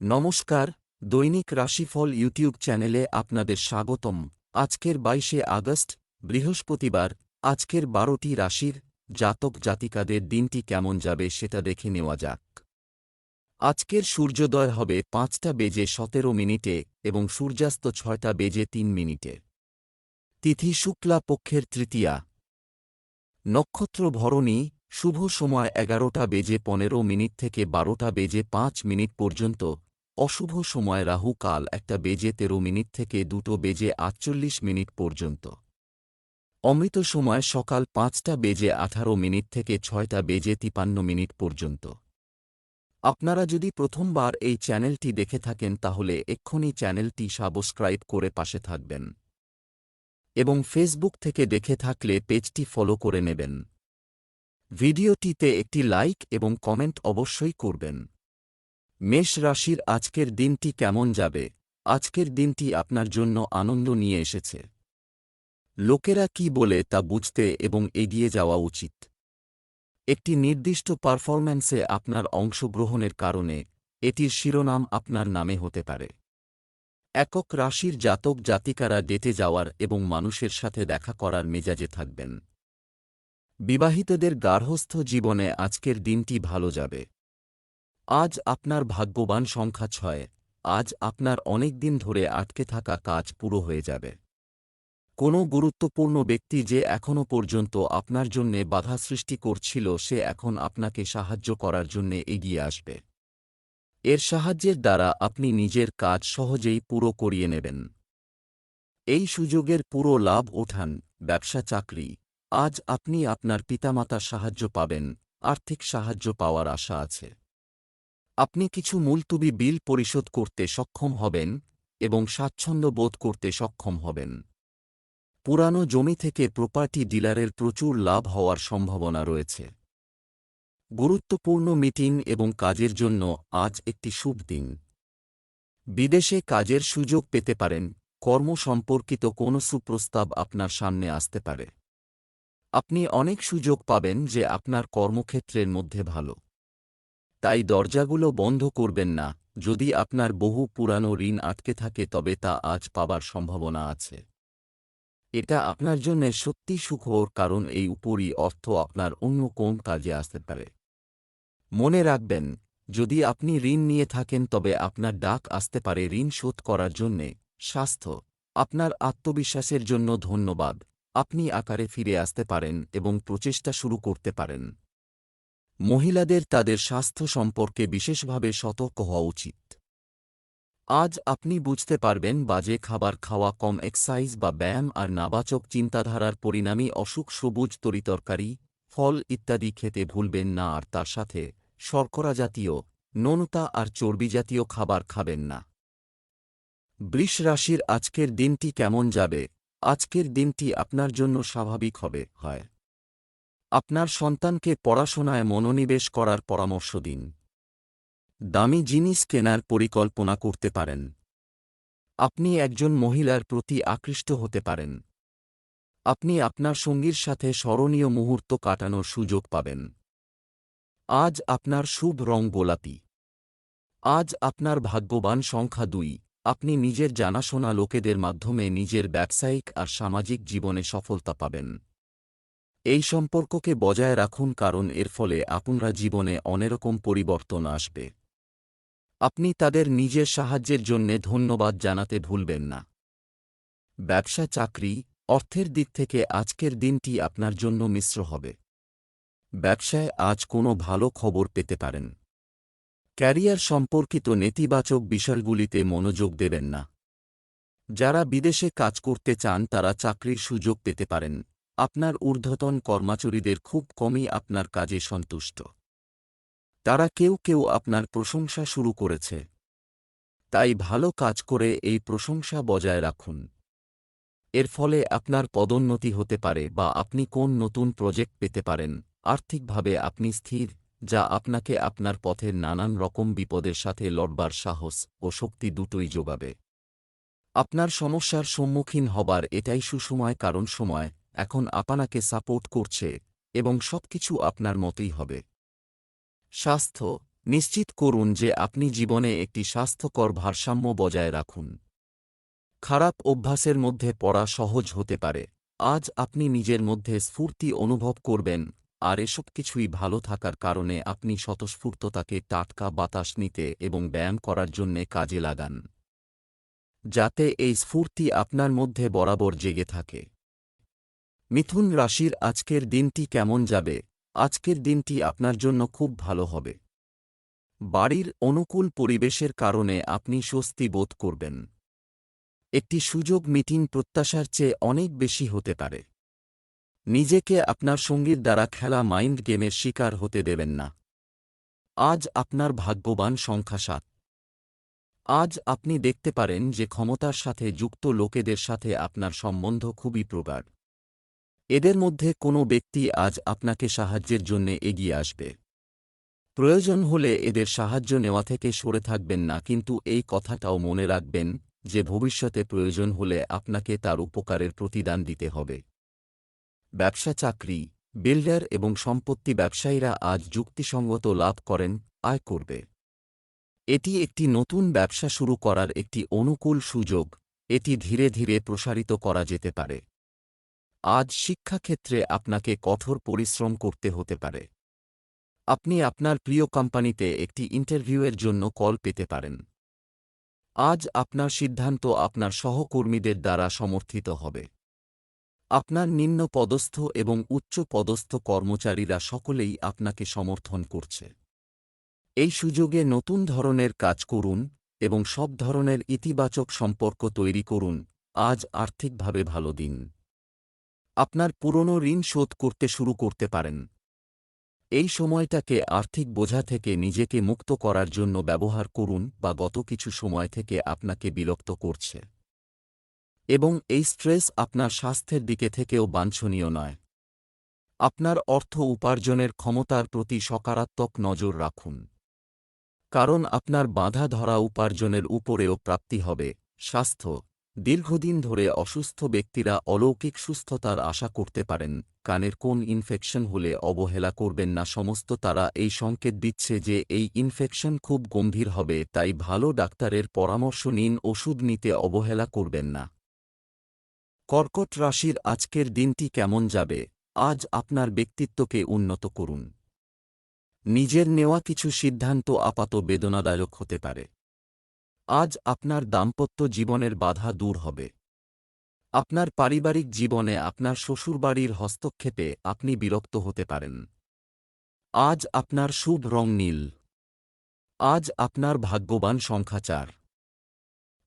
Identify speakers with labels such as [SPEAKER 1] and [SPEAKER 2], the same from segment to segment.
[SPEAKER 1] নমস্কার, দৈনিক রাশিফল ইউটিউব চ্যানেলে আপনাদের স্বাগতম। আজকের বাইশে আগস্ট, বৃহস্পতিবার, আজকের বারোটি রাশির জাতক জাতিকাদের দিনটি কেমন যাবে সেটা দেখে নেওয়া যাক। আজকের সূর্যোদয় হবে পাঁচটা বেজে সতেরো মিনিটে এবং সূর্যাস্ত ছয়টা বেজে তিন মিনিটে। তিথি শুক্লা পক্ষের তৃতীয়া। নক্ষত্র ভরণী, শুভ সময় এগারোটা বেজে পনেরো মিনিট থেকে বারোটা বেজে পাঁচ মিনিট পর্যন্ত অশুভ সময় রাহু কাল একটা বেজে তেরো মিনিট থেকে দুটো বেজে আটচল্লিশ মিনিট পর্যন্ত। অমৃত সময় সকাল পাঁচটা বেজে আঠারো মিনিট থেকে ছয়টা বেজে তিপান্ন মিনিট পর্যন্ত। আপনারা যদি প্রথমবার এই চ্যানেলটি দেখে থাকেন তাহলে এক্ষুনি চ্যানেলটি সাবস্ক্রাইব করে পাশে থাকবেন। এবং ফেসবুক থেকে দেখে থাকলে পেজটি ফলো করে নেবেন। ভিডিওটিতে একটি লাইক এবং কমেন্ট অবশ্যই করবেন। মেষ রাশির আজকের দিনটি কেমন যাবে? আজকের দিনটি আপনার জন্য আনন্দ নিয়ে এসেছে। লোকেরা কি বলে তা বুঝতে এবং এগিয়ে যাওয়া উচিত। একটি নির্দিষ্ট পারফরম্যান্সে আপনার অংশগ্রহণের কারণে এটির শিরোনাম আপনার নামে হতে পারে। একক রাশির জাতক জাতিকারা ডেটে যাওয়ার এবং মানুষের সাথে দেখা করার মেজাজে থাকবেন। বিবাহিতদের গার্হস্থ জীবনে আজকের দিনটি ভালো যাবে। আজ আপনার ভাগ্যবান সংখ্যা ছয়। আজ আপনার অনেক দিন ধরে আটকে থাকা কাজ পুরো হয়ে যাবে। কোনো গুরুত্বপূর্ণ ব্যক্তি যে এখনও পর্যন্ত আপনার জন্যে বাধা সৃষ্টি করছিল, সে এখন আপনাকে সাহায্য করার জন্যে এগিয়ে আসবে। এর সাহায্যের দ্বারা আপনি নিজের কাজ সহজেই পুরো করিয়ে নেবেন। এই সুযোগের পুরো লাভ ওঠান, ব্যবসা, চাকরি। আজ আপনি আপনার পিতামাতার সাহায্য পাবেন, আর্থিক সাহায্য পাওয়ার আশা আছে। আপনি কিছু মুলতুবি বিল পরিশোধ করতে সক্ষম হবেন এবং স্বাচ্ছন্দ্য বোধ করতে সক্ষম হবেন। পুরানো জমি থেকে প্রপার্টি ডিলারের প্রচুর লাভ হওয়ার সম্ভাবনা রয়েছে। গুরুত্বপূর্ণ মিটিং এবং কাজের জন্য আজ একটি শুভ দিন। বিদেশে কাজের সুযোগ পেতে পারেন, কর্ম সম্পর্কিত কোনো সুপ্রস্তাব আপনার সামনে আসতে পারে। আপনি অনেক সুযোগ পাবেন যে আপনার কর্মক্ষেত্রের মধ্যে ভালো। তাই দরজাগুলো বন্ধ করবেন না। যদি আপনার বহু পুরানো ঋণ আটকে থাকে, তবে তা আজ পাবার সম্ভাবনা আছে। এটা আপনার জন্য সত্যি সুখর কারণ এই উপরই অর্থ আপনার অন্য কোন কাজে আসতে পারে। মনে রাখবেন, যদি আপনি ঋণ নিয়ে থাকেন, তবে আপনার ডাক আসতে পারে ঋণ শোধ করার জন্যে। স্বাস্থ্য, আপনার আত্মবিশ্বাসের জন্য ধন্যবাদ। আপনি আকারে ফিরে আসতে পারেন এবং প্রচেষ্টা শুরু করতে পারেন। মহিলাদের তাদের স্বাস্থ্য সম্পর্কে বিশেষভাবে সতর্ক হওয়া উচিত। আজ আপনি বুঝতে পারবেন বাজে খাবার খাওয়া কম এক্সাইজ বা ব্যায়াম আর নাবাচক চিন্তাধারার পরিণামী অসুখ সবুজ তরিতরকারি ফল ইত্যাদি খেতে ভুলবেন না আর তার সাথে শর্করা জাতীয়, নোনতা আর চর্বি জাতীয় খাবার খাবেন না। বৃষ রাশির আজকের দিনটি কেমন যাবে? আজকের দিনটি আপনার জন্য স্বাভাবিক হবে, হয়। আপনার সন্তানকে পড়াশোনায় মনোনিবেশ করার পরামর্শ দিন। দামি জিনিস কেনার পরিকল্পনা করতে পারেন। আপনি একজন মহিলার প্রতি আকৃষ্ট হতে পারেন। আপনি আপনার সঙ্গীর সাথে স্মরণীয় মুহূর্ত কাটানোর সুযোগ পাবেন। আজ আপনার শুভ রং গোলাপি। আজ আপনার ভাগ্যবান সংখ্যা দুই। আপনি নিজের জানাশোনা লোকেদের মাধ্যমে নিজের ব্যবসায়িক আর সামাজিক জীবনে সফলতা পাবেন। এই সম্পর্ককে বজায় রাখুন কারণ এর ফলে আপনারা জীবনে অনেরকম পরিবর্তন আসবে। আপনি তাদের নিজের সাহায্যের জন্য ধন্যবাদ জানাতে ভুলবেন না। ব্যবসা চাকরি, অর্থের দিক থেকে আজকের দিনটি আপনার জন্য মিশ্র হবে। ব্যবসায় আজ কোনো ভালো খবর পেতে পারেন। ক্যারিয়ার সম্পর্কিত নেতিবাচক বিষয়গুলিতে মনোযোগ দেবেন না। যারা বিদেশে কাজ করতে চান তারা চাকরির সুযোগ পেতে পারেন। আপনার ঊর্ধ্বতন কর্মচারীদের খুব কমই আপনার কাজে সন্তুষ্ট। তারা কেউ কেউ আপনার প্রশংসা শুরু করেছে। তাই ভালো কাজ করে এই প্রশংসা বজায় রাখুন। এর ফলে আপনার পদোন্নতি হতে পারে বা আপনি কোন নতুন প্রজেক্ট পেতে পারেন। আর্থিকভাবে আপনি স্থির, যা আপনাকে আপনার পথের নানান রকম বিপদের সাথে লড়বার সাহস ও শক্তি দুটোই যোগাবে। আপনার সমস্যার সম্মুখীন হবার এটাই সুসময় কারণ সময় এখন আপনাকে সাপোর্ট করছে এবং সবকিছু আপনার মতোই হবে। স্বাস্থ্য, নিশ্চিত করুন যে আপনি জীবনে একটি স্বাস্থ্যকর ভারসাম্য বজায় রাখুন। খারাপ অভ্যাসের মধ্যে পড়া সহজ হতে পারে। আজ আপনি নিজের মধ্যে স্ফূর্তি অনুভব করবেন, আর এসব কিছুই ভালো থাকার কারণে আপনি স্বতঃস্ফূর্ততাকে টাটকা বাতাস নিতে এবং ব্যায়াম করার জন্যে কাজে লাগান। যাতে এই স্ফূর্তি আপনার মধ্যে বরাবর জেগে থাকে। মিথুন রাশির আজকের দিনটি কেমন যাবে? আজকের দিনটি আপনার জন্য খুব ভালো হবে। বাড়ির অনুকূল পরিবেশের কারণে আপনি স্বস্তি বোধ করবেন। একটি সুযোগ মিটিং প্রত্যাশার চেয়ে অনেক বেশি হতে পারে। নিজেকে আপনার সঙ্গীর দ্বারা খেলা মাইন্ড গেমের শিকার হতে দেবেন না। আজ আপনার ভাগ্যবান সংখ্যা সাত। আজ আপনি দেখতে পারেন যে ক্ষমতার সাথে যুক্ত লোকেদের সাথে আপনার সম্বন্ধ খুবই প্রগাঢ়। এদের মধ্যে কোনো ব্যক্তি আজ আপনাকে সাহায্যের জন্য এগিয়ে আসবে। প্রয়োজন হলে এদের সাহায্য নেওয়া থেকে সরে থাকবেন না, কিন্তু এই কথাটাও মনে রাখবেন যে ভবিষ্যতে প্রয়োজন হলে আপনাকে তার উপকারের প্রতিদান দিতে হবে। ব্যবসা চাকরি, বিল্ডার এবং সম্পত্তি ব্যবসায়ীরা আজ যুক্তিসঙ্গত লাভ করেন, আয় করবে। এটি একটি নতুন ব্যবসা শুরু করার একটি অনুকূল সুযোগ, এটি ধীরে ধীরে প্রসারিত করা যেতে পারে। আজ শিক্ষাক্ষেত্রে আপনাকে কঠোর পরিশ্রম করতে হতে পারে। আপনি আপনার প্রিয় কোম্পানিতে একটি ইন্টারভিউয়ের জন্য কল পেতে পারেন। আজ আপনার সিদ্ধান্ত আপনার সহকর্মীদের দ্বারা সমর্থিত হবে। আপনার নিম্ন পদস্থ এবং উচ্চ পদস্থ কর্মচারীরা সকলেই আপনাকে সমর্থন করছে। এই সুযোগে নতুন ধরনের কাজ করুন এবং সব ধরনের ইতিবাচক সম্পর্ক তৈরি করুন। আজ আর্থিকভাবে ভালো দিন। আপনার পুরনো ঋণ শোধ করতে শুরু করতে পারেন। এই সময়টাকে আর্থিক বোঝা থেকে নিজেকে মুক্ত করার জন্য ব্যবহার করুন বা গত কিছু সময় থেকে আপনাকে বিরক্ত করছে। এবং এই স্ট্রেস আপনার স্বাস্থ্যের দিকে থেকেও বাঞ্ছনীয় নয়। আপনার অর্থ উপার্জনের ক্ষমতার প্রতি সকারাত্মক নজর রাখুন। কারণ আপনার বাধা ধরা উপার্জনের উপরেও প্রাপ্তি হবে, স্বাস্থ্য। দীর্ঘদিন ধরে অসুস্থ ব্যক্তিরা অলৌকিক সুস্থতার আশা করতে পারেন, কানের কোন ইনফেকশন হলে অবহেলা করবেন না, সমস্ত তারা এই সংকেত দিচ্ছে যে এই ইনফেকশন খুব গম্ভীর হবে, তাই ভালো ডাক্তারের পরামর্শ নিন, ওষুধ নিতে অবহেলা করবেন না। কর্কট রাশির আজকের দিনটি কেমন যাবে? আজ আপনার ব্যক্তিত্বকে উন্নত করুন। নিজের নেওয়া কিছু সিদ্ধান্ত আপাত বেদনাদায়ক হতে পারে। আজ আপনার দাম্পত্য জীবনের বাধা দূর হবে। আপনার পারিবারিক জীবনে আপনার শ্বশুরবাড়ির হস্তক্ষেপে আপনি বিরক্ত হতে পারেন। আজ আপনার শুভ রং নীল। আজ আপনার ভাগ্যবান সংখ্যাচার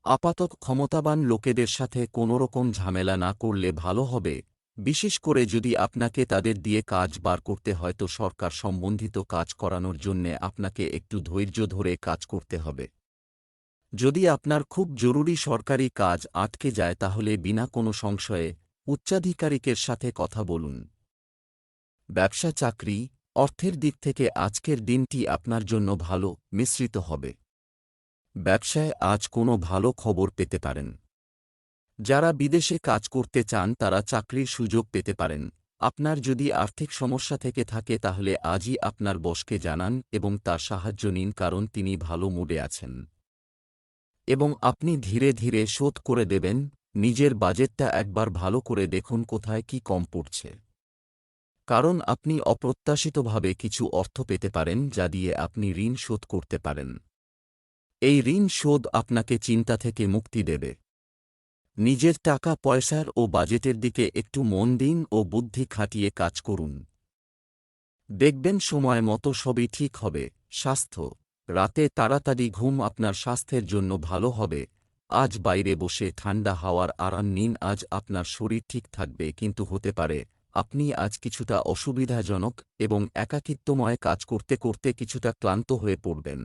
[SPEAKER 1] আপাতত ক্ষমতাবান লোকেদের সাথে কোনোরকম ঝামেলা না করলে ভালো হবে, বিশেষ করে যদি আপনাকে তাদের দিয়ে কাজ বার করতে হয় তো সরকার সম্বন্ধিত কাজ করানোর জন্যে আপনাকে একটু ধৈর্য ধরে কাজ করতে হবে। যদি আপনার খুব জরুরি সরকারি কাজ আটকে যায় তাহলে বিনা কোনো সংশয়ে উচ্চাধিকারিকের সাথে কথা বলুন। ব্যবসা চাকরি অর্থের দিক থেকে আজকের দিনটি আপনার জন্য ভালো, মিশ্রিত হবে। ব্যবসায় আজ কোনো ভালো খবর পেতে পারেন। যারা বিদেশে কাজ করতে চান তারা চাকরির সুযোগ পেতে পারেন। আপনার যদি আর্থিক সমস্যা থেকে থাকে তাহলে আজই আপনার বসকে জানান এবং তার সাহায্য নিন কারণ তিনি ভালো মুডে আছেন। এবং আপনি ধীরে ধীরে শোধ করে দেবেন, নিজের বাজেটটা একবার ভালো করে দেখুন কোথায় কি কম পড়ছে। কারণ আপনি অপ্রত্যাশিতভাবে কিছু অর্থ পেতে পারেন যা দিয়ে আপনি ঋণ শোধ করতে পারেন। এই ঋণ শোধ আপনাকে চিন্তা থেকে মুক্তি দেবে। নিজের টাকা পয়সার ও বাজেটের দিকে একটু মন দিন ও বুদ্ধি খাটিয়ে কাজ করুন। দেখবেন সময় মতো সবই ঠিক হবে, স্বাস্থ্য রাতে তাড়াতাড়ি ঘুম আপনার স্বাস্থ্যের জন্য ভালো হবে। আজ বাইরে বসে ঠান্ডা হাওয়ার আরাম নিন, আজ আপনার শরীর ঠিক থাকবে কিন্তু হতে পারে। আপনি আজ কিছুটা অসুবিধাজনক এবং একাকিত্বময় কাজ করতে করতে কিছুটা ক্লান্ত হয়ে পড়বেন।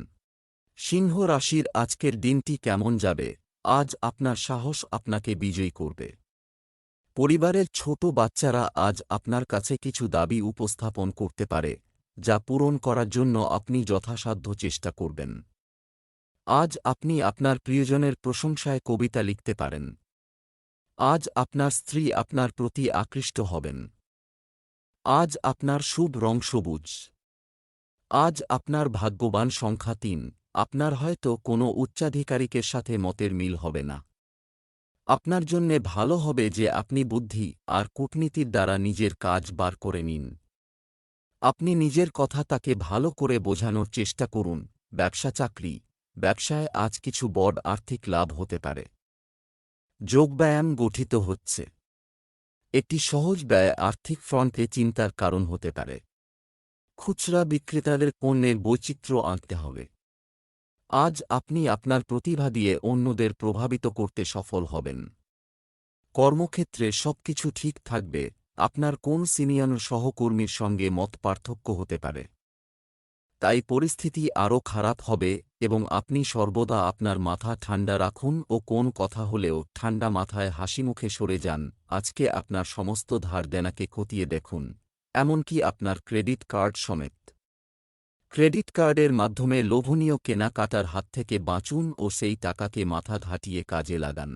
[SPEAKER 1] সিংহ রাশির আজকের দিনটি কেমন যাবে? আজ আপনার সাহস আপনাকে বিজয়ী করবে। পরিবারের ছোট বাচ্চারা আজ আপনার কাছে কিছু দাবি উপস্থাপন করতে পারে। যা পূরণ করার জন্য আপনি যথাসাধ্য চেষ্টা করবেন। আজ আপনি আপনার প্রিয়জনের প্রশংসায় কবিতা লিখতে পারেন। আজ আপনার স্ত্রী আপনার প্রতি আকৃষ্ট হবেন। আজ আপনার শুভ রং সবুজ। আজ আপনার ভাগ্যবান সংখ্যা তিন। আপনার হয়তো কোনো উচ্চাধিকারিকের সাথে মতের মিল হবে না। আপনার জন্যে ভালো হবে যে আপনি বুদ্ধি আর কূটনীতির দ্বারা নিজের কাজ বার করে নিন। আপনি নিজের কথা তাকে ভালো করে বোঝানোর চেষ্টা করুন। ব্যবসা চাকরি। ব্যবসায় আজ কিছু বড় আর্থিক লাভ হতে পারে। যোগব্যায়াম গঠিত হচ্ছে। একটি সহজ ব্যয় আর্থিক ফ্রন্টে চিন্তার কারণ হতে পারে। খুচরা বিক্রেতাদের পণ্যের বৈচিত্র্য আনতে হবে। আজ আপনি আপনার প্রতিভা দিয়ে অন্যদের প্রভাবিত করতে সফল হবেন। কর্মক্ষেত্রে সবকিছু ঠিক থাকবে। আপনার কোন সিনিয়র সহকর্মীর সঙ্গে মত পার্থক্য হতে পারে? তাই পরিস্থিতি আরও খারাপ হবে এবং আপনি সর্বদা আপনার মাথা ঠান্ডা রাখুন ও কোন কথা হলেও ঠান্ডা মাথায় হাসিমুখে সরে যান। আজকে আপনার সমস্ত ধার দেনাকে খতিয়ে দেখুন, এমনকি আপনার ক্রেডিট কার্ড সমেত। ক্রেডিট কার্ডের মাধ্যমে লোভনীয় কেনাকাটার হাত থেকে বাঁচুন ও সেই টাকাকে মাথা ঘাটিয়ে কাজে লাগান।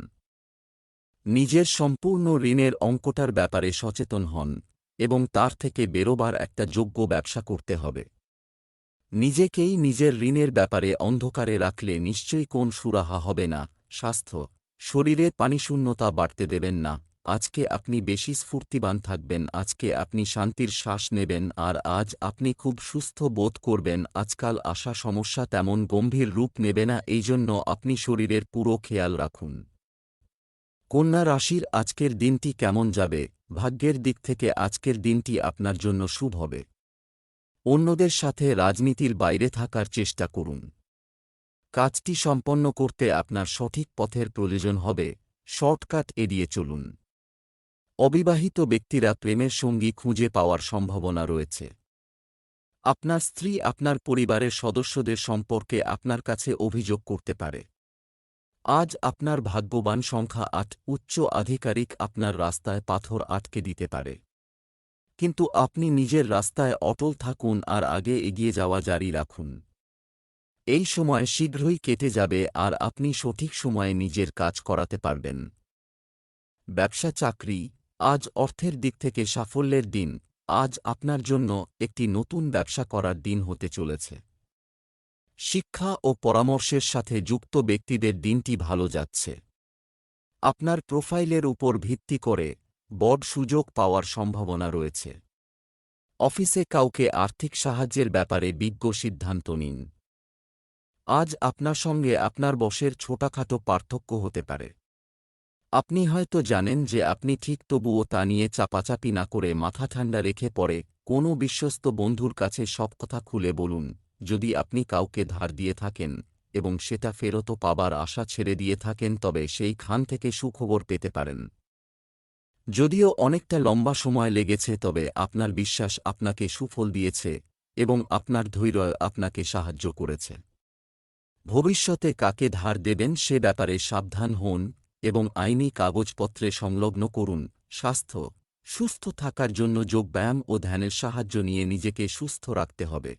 [SPEAKER 1] নিজের সম্পূর্ণ ঋণের অঙ্কটার ব্যাপারে সচেতন হন, এবং তার থেকে বেরোবার একটা যোগ্য ব্যবসা করতে হবে। নিজেকেই নিজের ঋণের ব্যাপারে অন্ধকারে রাখলে নিশ্চয়ই কোন সুরাহা হবে না, স্বাস্থ্য, শরীরে পানিশূন্যতা বাড়তে দেবেন না, আজকে আপনি বেশি স্ফূর্তিবান থাকবেন, আজকে আপনি শান্তির শ্বাস নেবেন, আর আজ আপনি খুব সুস্থ বোধ করবেন, আজকাল আসা সমস্যা তেমন গম্ভীর রূপ নেবে না এই জন্য আপনি শরীরের পুরো খেয়াল রাখুন। কন্যা রাশির আজকের দিনটি কেমন যাবে? ভাগ্যের দিক থেকে আজকের দিনটি আপনার জন্য শুভ হবে। অন্যদের সাথে রাজনীতির বাইরে থাকার চেষ্টা করুন। কাজটি সম্পন্ন করতে আপনার সঠিক পথের প্রয়োজন হবে। শর্টকাট এড়িয়ে চলুন। অবিবাহিত ব্যক্তিরা প্রেমের সঙ্গী খুঁজে পাওয়ার সম্ভাবনা রয়েছে। আপনার স্ত্রী আপনার পরিবারের সদস্যদের সম্পর্কে আপনার কাছে অভিযোগ করতে পারে। আজ আপনার ভাগ্যবান সংখ্যা আট, উচ্চ আধিকারিক আপনার রাস্তায় পাথর আটকে দিতে পারে। কিন্তু আপনি নিজের রাস্তায় অটল থাকুন আর আগে এগিয়ে যাওয়া জারি রাখুন। এই সময় শীঘ্রই কেটে যাবে আর আপনি সঠিক সময়ে নিজের কাজ করাতে পারবেন। ব্যবসা চাকরি, আজ অর্থের দিক থেকে সাফল্যের দিন, আজ আপনার জন্য একটি নতুন ব্যবসা করার দিন হতে চলেছে। শিক্ষা ও পরামর্শের সাথে যুক্ত ব্যক্তিদের দিনটি ভালো যাচ্ছে। আপনার প্রোফাইলের উপর ভিত্তি করে বড় সুযোগ পাওয়ার সম্ভাবনা রয়েছে। অফিসে কাউকে আর্থিক সাহায্যের ব্যাপারে বিজ্ঞ সিদ্ধান্ত নিন। আজ আপনার সঙ্গে আপনার বসের ছোটাখাটো পার্থক্য হতে পারে। আপনি হয়তো জানেন যে আপনি ঠিক তবুও তা নিয়ে চাপাচাপি না করে মাথা ঠান্ডা রেখে পরে কোনো বিশ্বস্ত বন্ধুর কাছে সব কথা খুলে বলুন। যদি আপনি কাউকে ধার দিয়ে থাকেন এবং সেটা ফেরতও পাবার আশা ছেড়ে দিয়ে থাকেন, তবে সেই খান থেকে সুখবর পেতে পারেন। যদিও অনেকটা লম্বা সময় লেগেছে, তবে আপনার বিশ্বাস আপনাকে সুফল দিয়েছে এবং আপনার ধৈর্য আপনাকে সাহায্য করেছে। ভবিষ্যতে কাকে ধার দেবেন সে ব্যাপারে সাবধান হন এবং আইনি কাগজপত্রে সংলগ্ন করুন। স্বাস্থ্য, সুস্থ থাকার জন্য যোগব্যায়াম ও ধ্যানের সাহায্য নিয়ে নিজেকে সুস্থ রাখতে হবে।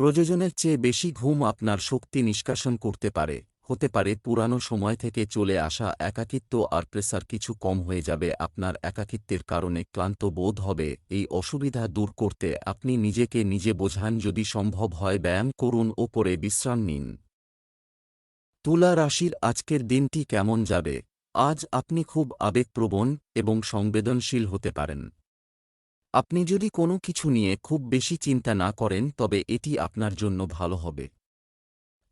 [SPEAKER 1] প্রয়োজনের চেয়ে বেশি ঘুম আপনার শক্তি নিষ্কাশন করতে পারে, হতে পারে পুরানো সময় থেকে চলে আসা একাকিত্ব আর প্রেসার কিছু কম হয়ে যাবে আপনার একাকিত্বের কারণে ক্লান্ত বোধ হবে, এই অসুবিধা দূর করতে আপনি নিজেকে নিজে বোঝান যদি সম্ভব হয় ব্যায়াম করুন, ওপরে বিশ্রাম নিন। তুলা রাশির আজকের দিনটি কেমন যাবে? আজ আপনি খুব আবেগপ্রবণ এবং সংবেদনশীল হতে পারেন। আপনি যদি কোনো কিছু নিয়ে খুব বেশি চিন্তা না করেন, তবে এটি আপনার জন্য ভালো হবে।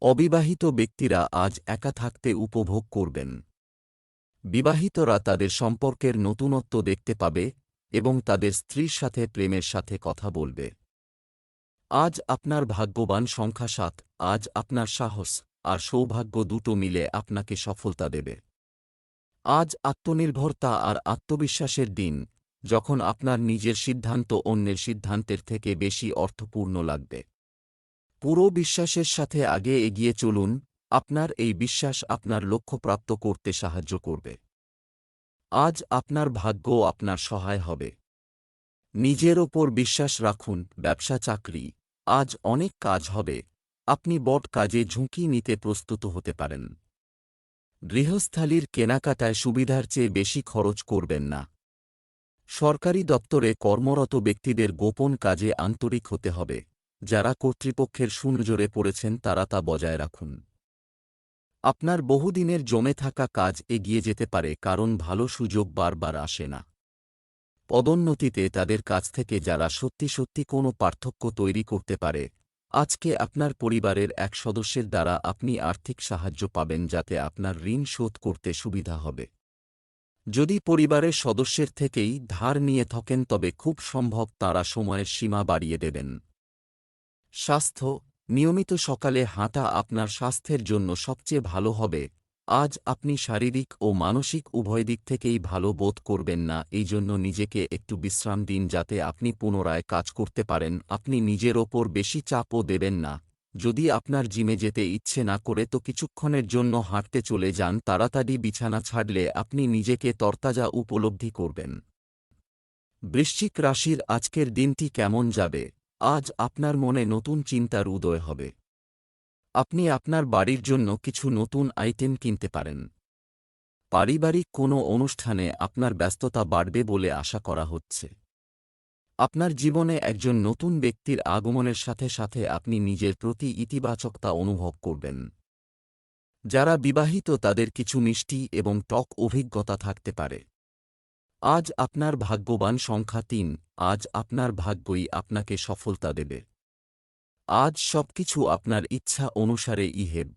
[SPEAKER 1] অবিবাহিত ব্যক্তিরা আজ একা থাকতে উপভোগ করবেন। বিবাহিতরা তাদের সম্পর্কের নতুনত্ব দেখতে পাবে এবং তাদের স্ত্রীর সাথে প্রেমের সাথে কথা বলবে। আজ আপনার ভাগ্যবান সংখ্যা সাত, আজ আপনার সাহস আর সৌভাগ্য দুটো মিলে আপনাকে সফলতা দেবে। আজ আত্মনির্ভরতা আর আত্মবিশ্বাসের দিন। যখন আপনার নিজের সিদ্ধান্ত অন্যের সিদ্ধান্তের থেকে বেশি অর্থপূর্ণ লাগবে। পুরো বিশ্বাসের সাথে আগে এগিয়ে চলুন, আপনার এই বিশ্বাস আপনার লক্ষ্য প্রাপ্ত করতে সাহায্য করবে। আজ আপনার ভাগ্য আপনার সহায় হবে। নিজের ওপর বিশ্বাস রাখুন, ব্যবসা, চাকরি, আজ অনেক কাজ হবে। আপনি বট কাজে ঝুঁকি নিতে প্রস্তুত হতে পারেন। গৃহস্থালির কেনাকাটায় সুবিধার চেয়ে বেশি খরচ করবেন না। সরকারি দপ্তরে কর্মরত ব্যক্তিদের গোপন কাজে আন্তরিক হতে হবে। যারা কর্তৃপক্ষের সুনজরে পড়েছেন, তারা তা বজায় রাখুন। আপনার বহুদিনের জমে থাকা কাজ এগিয়ে যেতে পারে, কারণ ভালো সুযোগ বারবার আসে না। পদোন্নতিতে তাদের কাছ থেকে যারা সত্যি সত্যি কোনো পার্থক্য তৈরি করতে পারে, আজকে আপনার পরিবারের এক সদস্যের দ্বারা আপনি আর্থিক সাহায্য পাবেন, যাতে আপনার ঋণ শোধ করতে সুবিধা হবে। যদি পরিবারের সদস্যের থেকেই ধার নিয়ে থাকেন তবে খুব সম্ভব তারা সময়ের সীমা বাড়িয়ে দেবেন। স্বাস্থ্য, নিয়মিত সকালে হাঁটা আপনার স্বাস্থ্যের জন্য সবচেয়ে ভালো হবে। আজ আপনি শারীরিক ও মানসিক উভয় দিক থেকেই ভালো বোধ করবেন না, এই জন্য নিজেকে একটু বিশ্রাম দিন যাতে আপনি পুনরায় কাজ করতে পারেন। আপনি নিজের ওপর বেশি চাপও দেবেন না। যদি আপনার জিমে যেতে ইচ্ছে না করে তো কিছুক্ষণের জন্য হাঁটতে চলে যান তাড়াতাড়ি বিছানা ছাড়লে আপনি নিজেকে তরতাজা উপলব্ধি করবেন। বৃশ্চিক রাশির আজকের দিনটি কেমন যাবে? আজ আপনার মনে নতুন চিন্তার উদয় হবে। আপনি আপনার বাড়ির জন্য কিছু নতুন আইটেম কিনতে পারেন। পারিবারিক কোনো অনুষ্ঠানে আপনার ব্যস্ততা বাড়বে বলে আশা করা হচ্ছে। আপনার জীবনে একজন নতুন ব্যক্তির আগমনের সাথে সাথে আপনি নিজের প্রতি ইতিবাচকতা অনুভব করবেন। যারা বিবাহিত তাদের কিছু মিষ্টি এবং টক অভিজ্ঞতা থাকতে পারে। আজ আপনার ভাগ্যবান সংখ্যা তিন, আজ আপনার ভাগ্যই আপনাকে সফলতা দেবে। আজ সবকিছু আপনার ইচ্ছা অনুসারে ইহেব।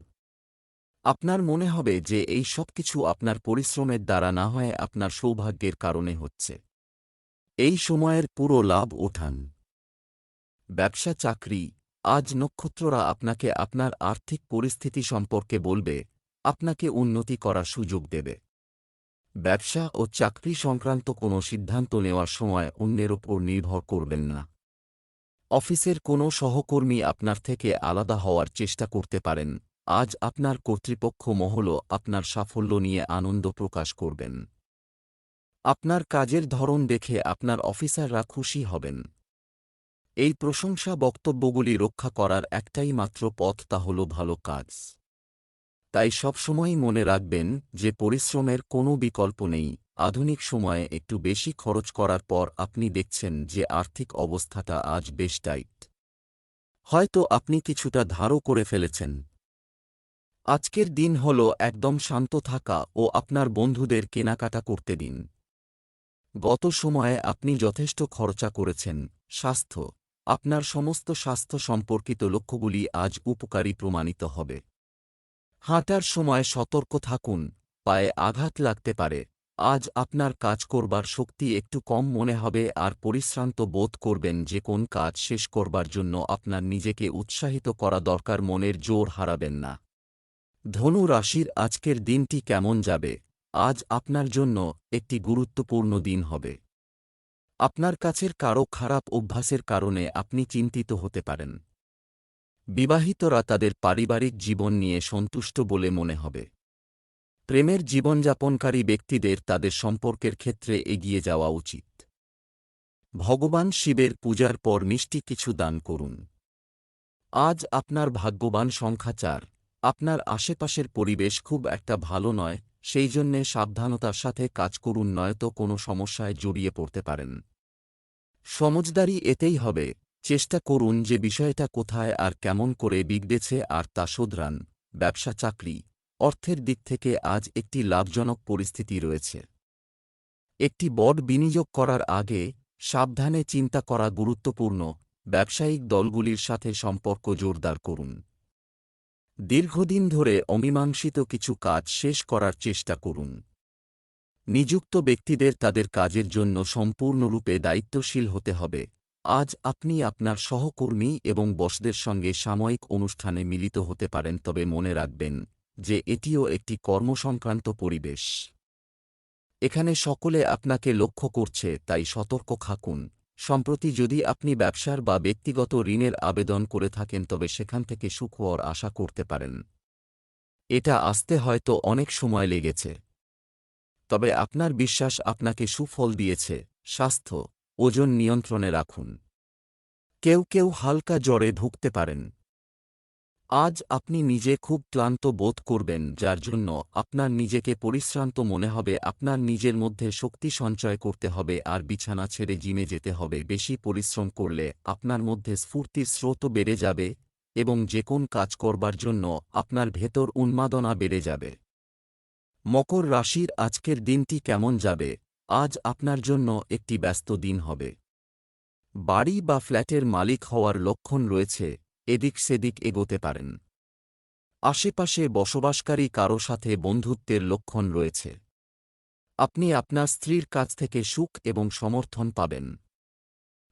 [SPEAKER 1] আপনার মনে হবে যে এই সবকিছু আপনার পরিশ্রমের দ্বারা না হয় আপনার সৌভাগ্যের কারণে হচ্ছে। এই সময়ের পুরো লাভ ওঠান। ব্যবসা চাকরি, আজ নক্ষত্ররা আপনাকে আপনার আর্থিক পরিস্থিতি সম্পর্কে বলবে, আপনাকে উন্নতি করার সুযোগ দেবে। ব্যবসা ও চাকরি সংক্রান্ত কোনো সিদ্ধান্ত নেওয়ার সময় অন্যের ওপর নির্ভর করবেন না। অফিসের কোনো সহকর্মী আপনার থেকে আলাদা হওয়ার চেষ্টা করতে পারেন, আজ আপনার কর্তৃপক্ষ মহল আপনার সাফল্য নিয়ে আনন্দ প্রকাশ করবেন। আপনার কাজের ধরন দেখে আপনার অফিসাররা খুশি হবেন। এই প্রশংসা বক্তব্যগুলি রক্ষা করার একটাই মাত্র পথ তা হল ভালো কাজ। তাই সবসময়ই মনে রাখবেন যে পরিশ্রমের কোনো বিকল্প নেই। আধুনিক সময়ে একটু বেশি খরচ করার পর আপনি দেখছেন যে আর্থিক অবস্থাটা আজ বেশ টাইট। হয়তো আপনি কিছুটা ধারও করে ফেলেছেন। আজকের দিন হল একদম শান্ত থাকা ও আপনার বন্ধুদের কেনাকাটা করতে দিন। গত সময়ে আপনি যথেষ্ট খরচা করেছেন। স্বাস্থ্য, আপনার সমস্ত স্বাস্থ্য সম্পর্কিত লক্ষ্যগুলি আজ উপকারী প্রমাণিত হবে। হাঁটার সময় সতর্ক থাকুন, পায়ে আঘাত লাগতে পারে। আজ আপনার কাজ করবার শক্তি একটু কম মনে হবে আর পরিশ্রান্ত বোধ করবেন যে কোন কাজ শেষ করবার জন্য আপনার নিজেকে উৎসাহিত করা দরকার, মনের জোর হারাবেন না। ধনু রাশির আজকের দিনটি কেমন যাবে? আজ আপনার জন্য একটি গুরুত্বপূর্ণ দিন হবে। আপনার কাছের কারও খারাপ অভ্যাসের কারণে আপনি চিন্তিত হতে পারেন। বিবাহিতরা তাদের পারিবারিক জীবন নিয়ে সন্তুষ্ট বলে মনে হবে। প্রেমের জীবনযাপনকারী ব্যক্তিদের তাদের সম্পর্কের ক্ষেত্রে এগিয়ে যাওয়া উচিত। ভগবান শিবের পূজার পর মিষ্টি কিছু দান করুন। আজ আপনার ভাগ্যবান সংখ্যা চার। আপনার আশেপাশের পরিবেশ খুব একটা ভালো নয় সেই জন্যে সাবধানতার সাথে কাজ করুন, নয়তো কোনো সমস্যায় জড়িয়ে পড়তে পারেন। সমজদারি এতেই হবে। চেষ্টা করুন যে বিষয়টা কোথায় আর কেমন করে বিগড়েছে আর তা শোধরান। ব্যবসা, চাকরি, অর্থের দিক থেকে আজ একটি লাভজনক পরিস্থিতি রয়েছে। একটি বড বিনিয়োগ করার আগে সাবধানে চিন্তা করা গুরুত্বপূর্ণ। ব্যবসায়িক দলগুলির সাথে সম্পর্ক জোরদার করুন। দীর্ঘদিন ধরে অমীমাংসিত কিছু কাজ শেষ করার চেষ্টা করুন। নিযুক্ত ব্যক্তিদের তাদের কাজের জন্য সম্পূর্ণরূপে দায়িত্বশীল হতে হবে। আজ আপনি আপনার সহকর্মী এবং বসদের সঙ্গে সাময়িক অনুষ্ঠানে মিলিত হতে পারেন, তবে মনে রাখবেন যে এটিও একটি কর্মসংক্রান্ত পরিবেশ। এখানে সকলে আপনাকে লক্ষ্য করছে, তাই সতর্ক থাকুন। সম্প্রতি যদি আপনি ব্যবসার বা ব্যক্তিগত ঋণের আবেদন করে থাকেন, তবে সেখান থেকে সুখবর আশা করতে পারেন। এটা আসতে হয়তো অনেক সময় লেগেছে। তবে আপনার বিশ্বাস আপনাকে সুফল দিয়েছে। স্বাস্থ্য, ওজন নিয়ন্ত্রণে রাখুন। কেউ কেউ হালকা জ্বরে ভুগতে পারেন। আজ আপনি নিজে খুব ক্লান্ত বোধ করবেন, যার জন্য আপনার নিজেকে পরিশ্রান্ত মনে হবে, আপনার নিজের মধ্যে শক্তি সঞ্চয় করতে হবে আর বিছানা ছেড়ে জিমে যেতে হবে। বেশি পরিশ্রম করলে আপনার মধ্যে স্ফূর্তির স্রোতও বেড়ে যাবে এবং যে কোন কাজ করবার জন্য আপনার ভেতর উন্মাদনা বেড়ে যাবে। মকর রাশির আজকের দিনটি কেমন যাবে? আজ আপনার জন্য একটি ব্যস্ত দিন হবে। বাড়ি বা ফ্ল্যাটের মালিক হওয়ার লক্ষণ রয়েছে। এদিক সেদিক এগোতে পারেন। আশেপাশে বসবাসকারী কারও সাথে বন্ধুত্বের লক্ষণ রয়েছে। আপনি আপনার স্ত্রীর কাছ থেকে সুখ এবং সমর্থন পাবেন।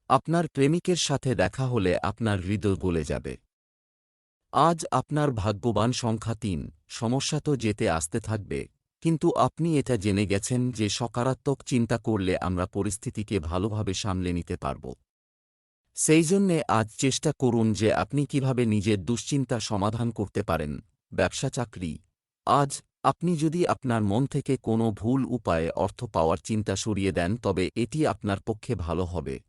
[SPEAKER 1] আপনার প্রেমিকের সাথে দেখা হলে আপনার হৃদয় গলে যাবে। আজ আপনার ভাগ্যবান সংখ্যা তিন, সমস্যা তো যেতে আসতে থাকবে, কিন্তু আপনি এটা জেনে গেছেন যে সকারাত্মক চিন্তা করলে আমরা পরিস্থিতিকে ভালোভাবে সামলে নিতে পারব। সেই জন্যে আজ চেষ্টা করুন যে আপনি কীভাবে নিজের দুশ্চিন্তা সমাধান করতে পারেন। ব্যবসা চাকরি। আজ আপনি যদি আপনার মন থেকে কোনো ভুল উপায়ে অর্থ পাওয়ার চিন্তা সরিয়ে দেন, তবে এটি আপনার পক্ষে ভালো হবে।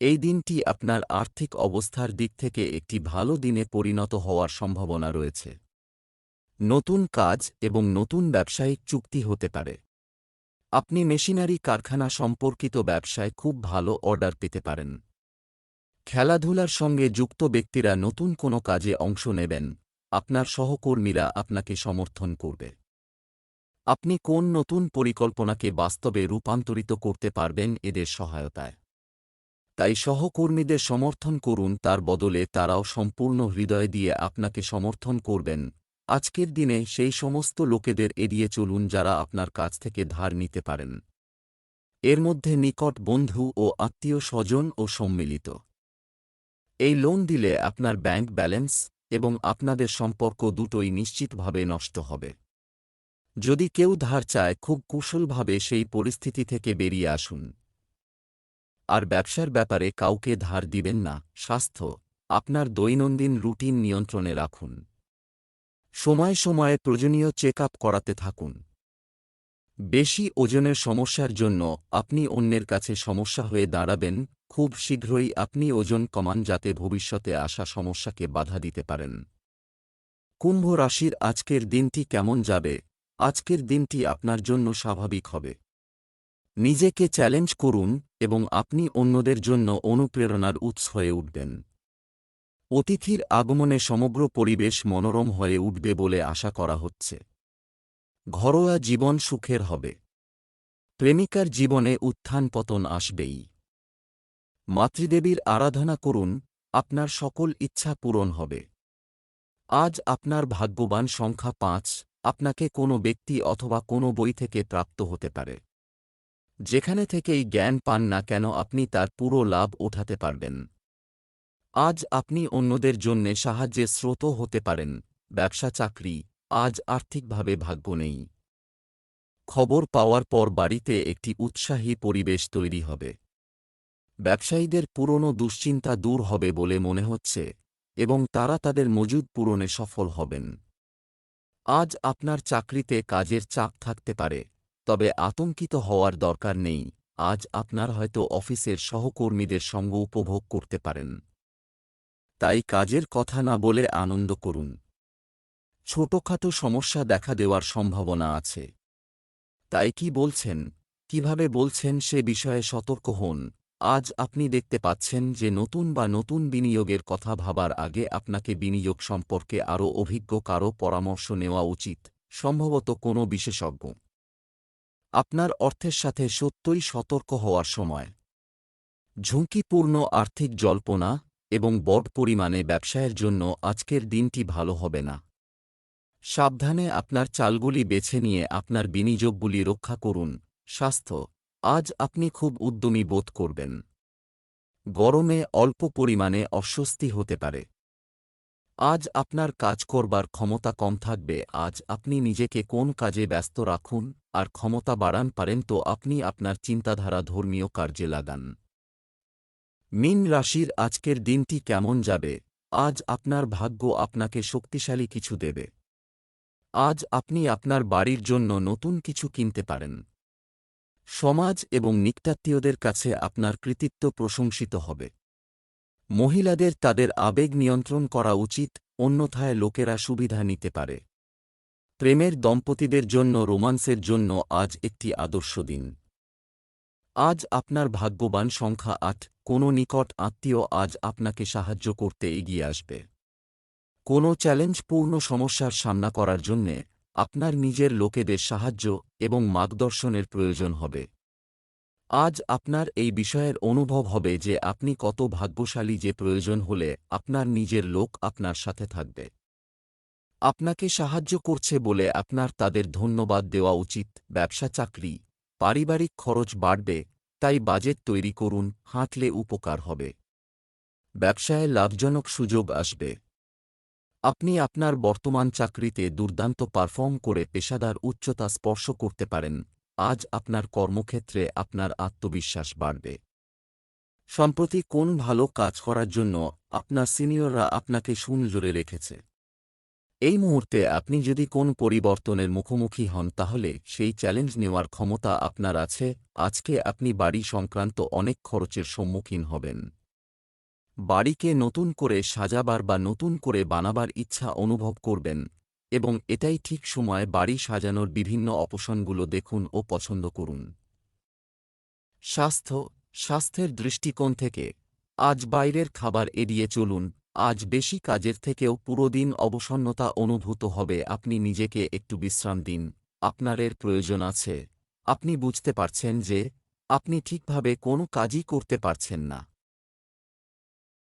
[SPEAKER 1] এই দিনটি আপনার আর্থিক অবস্থার দিক থেকে একটি ভালো দিনে পরিণত হওয়ার সম্ভাবনা রয়েছে। নতুন কাজ এবং নতুন ব্যবসায়িক চুক্তি হতে পারে। আপনি মেশিনারি কারখানা সম্পর্কিত ব্যবসায় খুব ভালো অর্ডার পেতে পারেন। খেলাধুলার সঙ্গে যুক্ত ব্যক্তিরা নতুন কোনো কাজে অংশ নেবেন। আপনার সহকর্মীরা আপনাকে সমর্থন করবে। আপনি কোন নতুন পরিকল্পনাকে বাস্তবে রূপান্তরিত করতে পারবেন এদের সহায়তায়। তাই সহকর্মীদের সমর্থন করুন, তার বদলে তারাও সম্পূর্ণ হৃদয় দিয়ে আপনাকে সমর্থন করবেন। আজকের দিনে সেই সমস্ত লোকেদের এড়িয়ে চলুন যারা আপনার কাছ থেকে ধার নিতে পারেন। এর মধ্যে নিকট বন্ধু ও আত্মীয় স্বজন ও সম্মিলিত। এই লোন দিলে আপনার ব্যাংক ব্যালেন্স এবং আপনাদের সম্পর্ক দুটোই নিশ্চিতভাবে নষ্ট হবে। যদি কেউ ধার চায়, খুব কুশলভাবে সেই পরিস্থিতি থেকে বেরিয়ে আসুন। আর ব্যবসার ব্যাপারে কাউকে ধার দিবেন না, স্বাস্থ্য, আপনার দৈনন্দিন রুটিন নিয়ন্ত্রণে রাখুন। সময় সময়ে প্রয়োজনীয় চেক করাতে থাকুন। বেশি ওজনের সমস্যার জন্য আপনি অন্যের কাছে সমস্যা হয়ে দাঁড়াবেন খুব শীঘ্রই আপনি ওজন কমান যাতে ভবিষ্যতে আসা সমস্যাকে বাধা দিতে পারেন। কুম্ভ রাশির আজকের দিনটি কেমন যাবে? আজকের দিনটি আপনার জন্য স্বাভাবিক হবে। নিজেকে চ্যালেঞ্জ করুন এবং আপনি অন্যদের জন্য অনুপ্রেরণার উৎস হয়ে উঠবেন। অতিথির আগমনে সমগ্র পরিবেশ মনোরম হয়ে উঠবে বলে আশা করা হচ্ছে। ঘরোয়া জীবন সুখের হবে। প্রেমিকার জীবনে উত্থান পতন আসবেই। মাতৃদেবীর আরাধনা করুন, আপনার সকল ইচ্ছা পূরণ হবে। আজ আপনার ভাগ্যবান সংখ্যা পাঁচ, আপনাকে কোনো ব্যক্তি অথবা কোনো বই থেকে প্রাপ্ত হতে পারে। যেখানে থেকেই জ্ঞান পান না কেন আপনি তার পুরো লাভ ওঠাতে পারবেন। আজ আপনি অন্যদের জন্যে সাহায্যের স্রোত হতে পারেন, ব্যবসা, চাকরি, আজ আর্থিকভাবে ভাগ্য নেই। খবর পাওয়ার পর বাড়িতে একটি উৎসাহী পরিবেশ তৈরি হবে। ব্যবসায়ীদের পুরনো দুশ্চিন্তা দূর হবে বলে মনে হচ্ছে, এবং তারা তাদের মজুদ পূরণে সফল হবেন। আজ আপনার চাকরিতে কাজের চাপ থাকতে পারে, তবে আতঙ্কিত হওয়ার দরকার নেই, আজ আপনার হয়তো অফিসের সহকর্মীদের সঙ্গ উপভোগ করতে পারেন। তাই কাজের কথা না বলে আনন্দ করুন। ছোটখাটো সমস্যা দেখা দেওয়ার সম্ভাবনা আছে। তাই কি বলছেন, কীভাবে বলছেন সে বিষয়ে সতর্ক হন। আজ আপনি দেখতে পাচ্ছেন যে নতুন বা নতুন বিনিয়োগের কথা ভাবার আগে আপনাকে বিনিয়োগ সম্পর্কে আরও অভিজ্ঞ কারও পরামর্শ নেওয়া উচিত, সম্ভবত কোনো বিশেষজ্ঞ। আপনার অর্থের সাথে সত্যই সতর্ক হওয়ার সময়। ঝুঁকিপূর্ণ আর্থিক জল্পনা এবং বড় পরিমাণে ব্যবসায়ের জন্য আজকের দিনটি ভালো হবে না। সাবধানে আপনার চালগুলি বেছে নিয়ে আপনার বিনিয়োগগুলি রক্ষা করুন। স্বাস্থ্য আজ আপনি খুব উদ্যমী বোধ করবেন। গরমে অল্প পরিমাণে অস্বস্তি হতে পারে। আজ আপনার কাজ করবার ক্ষমতা কম থাকবে, আজ আপনি নিজেকে কোন কাজে ব্যস্ত রাখুন আর ক্ষমতা বাড়ান পারেন তো আপনি আপনার চিন্তাধারা ধর্মীয় কার্যে লাগান। মিন রাশির আজকের দিনটি কেমন যাবে? আজ আপনার ভাগ্য আপনাকে শক্তিশালী কিছু দেবে। আজ আপনি আপনার বাড়ির জন্য নতুন কিছু কিনতে পারেন। সমাজ এবং নিকটাত্মীয়দের কাছে আপনার কৃতিত্ব প্রশংসিত হবে। মহিলাদের তাদের আবেগ নিয়ন্ত্রণ করা উচিত, অন্যথায় লোকেরা সুবিধা নিতে পারে। প্রেমের দম্পতিদের জন্য, রোমান্সের জন্য আজ একটি আদর্শ দিন। আজ আপনার ভাগ্যবান সংখ্যা আট, কোনো নিকট আত্মীয় আজ আপনাকে সাহায্য করতে এগিয়ে আসবে। কোনো চ্যালেঞ্জপূর্ণ সমস্যার সামনা করার জন্যে আপনার নিজের লোকেদের সাহায্য এবং মার্গদর্শনের প্রয়োজন হবে। আজ আপনার এই বিষয়ের অনুভব হবে যে আপনি কত ভাগ্যশালী যে প্রয়োজন হলে আপনার নিজের লোক আপনার সাথে থাকবে। আপনাকে সাহায্য করছে বলে আপনার তাদের ধন্যবাদ দেওয়া উচিত। ব্যবসা, চাকরি, পারিবারিক খরচ বাড়বে, তাই বাজেট তৈরি করুন, হাঁটলে উপকার হবে। ব্যবসায় লাভজনক সুযোগ আসবে। আপনি আপনার বর্তমান চাকরিতে দুর্দান্ত পারফর্ম করে পেশাদার উচ্চতা স্পর্শ করতে পারেন। আজ আপনার কর্মক্ষেত্রে আপনার আত্মবিশ্বাস বাড়বে। সম্প্রতি কোন ভালো কাজ করার জন্য আপনার সিনিয়ররা আপনাকে সুনজরে রেখেছে? এই মুহূর্তে আপনি যদি কোন পরিবর্তনের মুখোমুখি হন তাহলে সেই চ্যালেঞ্জ নেওয়ার ক্ষমতা আপনার আছে। আজকে আপনি বাড়ি সংক্রান্ত অনেক খরচের সম্মুখীন হবেন। বাড়িকে নতুন করে সাজাবার বা নতুন করে বানাবার ইচ্ছা অনুভব করবেন, এবং এটাই ঠিক সময় বাড়ি সাজানোর বিভিন্ন অপশনগুলো দেখুন ও পছন্দ করুন। স্বাস্থ্য, স্বাস্থ্যের দৃষ্টিকোণ থেকে, আজ বাইরের খাবার এড়িয়ে চলুন, আজ বেশি কাজের থেকেও পুরো দিন অবসন্নতা অনুভূত হবে, আপনি নিজেকে একটু বিশ্রাম দিন, আপনার এর প্রয়োজন আছে, আপনি বুঝতে পারছেন যে, আপনি ঠিকভাবে কোনো কাজই করতে পারছেন না।